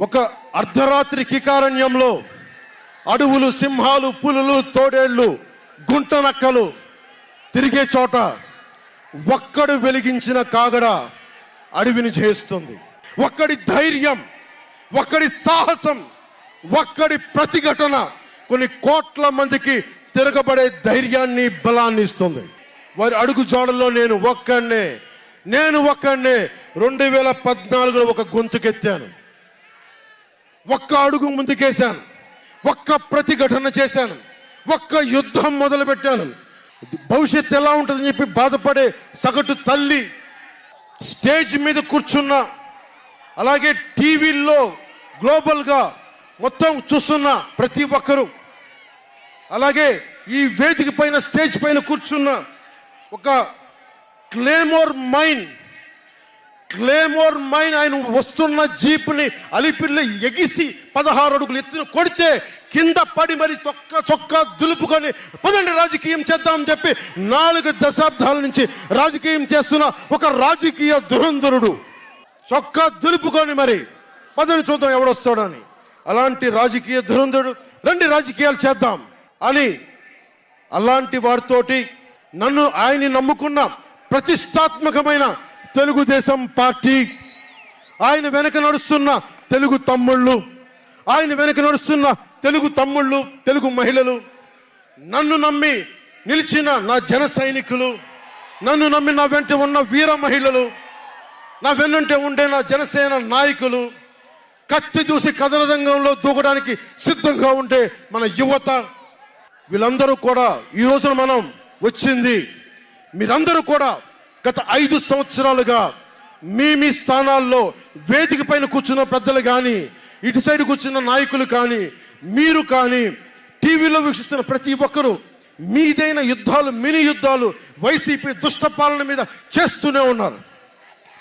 ఒక అర్ధరాత్రి కికారణ్యంలో అడవులు సింహాలు పులులు తోడేళ్ళు గుంటనక్కలు తిరిగే చోట ఒక్కడు వెలిగించిన కాగడ అడవిని చేస్తుంది. ఒక్కడి ధైర్యం ఒక్కడి సాహసం ఒక్కడి ప్రతిఘటన కొన్ని కోట్ల మందికి తిరగబడే ధైర్యాన్ని బలాన్ని ఇస్తుంది. వారి అడుగు జోడల్లో నేను ఒక్కడినే నేను ఒక్కడినే రెండు వేల పద్నాలుగులో ఒక గొంతుకెత్తాను. ఒక్క అడుగు ముందుకేశాను. ఒక్క ప్రతిఘటన చేశాను. ఒక్క యుద్ధం మొదలుపెట్టాను. భవిష్యత్తు ఎలా ఉంటుందని చెప్పి బాధపడే సగటు తల్లి స్టేజ్ మీద కూర్చున్న అలాగే టీవీల్లో గ్లోబల్గా మొత్తం చూస్తున్న ప్రతి ఒక్కరూ అలాగే ఈ వేదిక పైన స్టేజ్ పైన కూర్చున్న ఒక క్లేమోర్ మైండ్ క్లేమోర్ మైన్ ఆయన వస్తున్న జీపుని అలిపిల్లి ఎగిసి పదహారు అడుగులు ఎత్తున కొడితే కింద పడి మరి చొక్క చొక్క దులుపుకొని పదండి రాజకీయం చేద్దామని చెప్పి నాలుగు దశాబ్దాల నుంచి రాజకీయం చేస్తున్న ఒక రాజకీయ దురంధరుడు. చొక్కా దులుపుకొని మరి పదని చూద్దాం ఎవడొస్తాడని. అలాంటి రాజకీయ దురంధరుడు రండి రాజకీయాలు చేద్దాం అని అలాంటి వారితోటి నన్ను ఆయన్ని నమ్ముకున్న ప్రతిష్టాత్మకమైన తెలుగుదేశం పార్టీ ఆయన వెనక నడుస్తున్న తెలుగు తమ్ముళ్ళు ఆయన వెనక నడుస్తున్న తెలుగు తమ్ముళ్ళు తెలుగు మహిళలు నన్ను నమ్మి నిలిచిన నా జన సైనికులు నన్ను నమ్మి నా వెంట ఉన్న వీర మహిళలు నా వెన్నంటే ఉండే నా జనసేన నాయకులు కత్తి చూసి కథన రంగంలో దూకడానికి సిద్ధంగా ఉండే మన యువత వీళ్ళందరూ కూడా ఈ రోజున మనం వచ్చింది. మీరందరూ కూడా గత ఐదు సంవత్సరాలుగా మీ మీ స్థానాల్లో వేదిక పైన కూర్చున్న పెద్దలు కానీ ఇటు సైడ్ కూర్చున్న నాయకులు కానీ మీరు కానీ టీవీలో వీక్షిస్తున్న ప్రతి ఒక్కరూ మీదైన యుద్ధాలు మినీ యుద్ధాలు వైసీపీ దుష్ట పాలన మీద చేస్తూనే ఉన్నారు.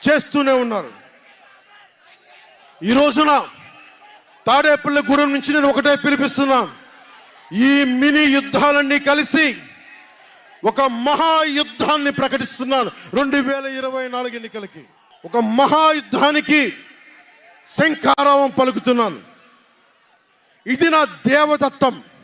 చేస్తూనే ఉన్నారు. ఈ రోజున తాడేపల్లి గూడెం నుంచి నేను ఒకటే పిలిపిస్తున్నా ఈ మినీ యుద్ధాలన్నీ కలిసి ఒక మహాయుద్ధాన్ని ప్రకటిస్తున్నాను. రెండు వేల ఇరవై నాలుగు ఎన్నికలకి ఒక మహాయుద్ధానికి శంఖారావం పలుకుతున్నాను. ఇది నా దేవదత్తం.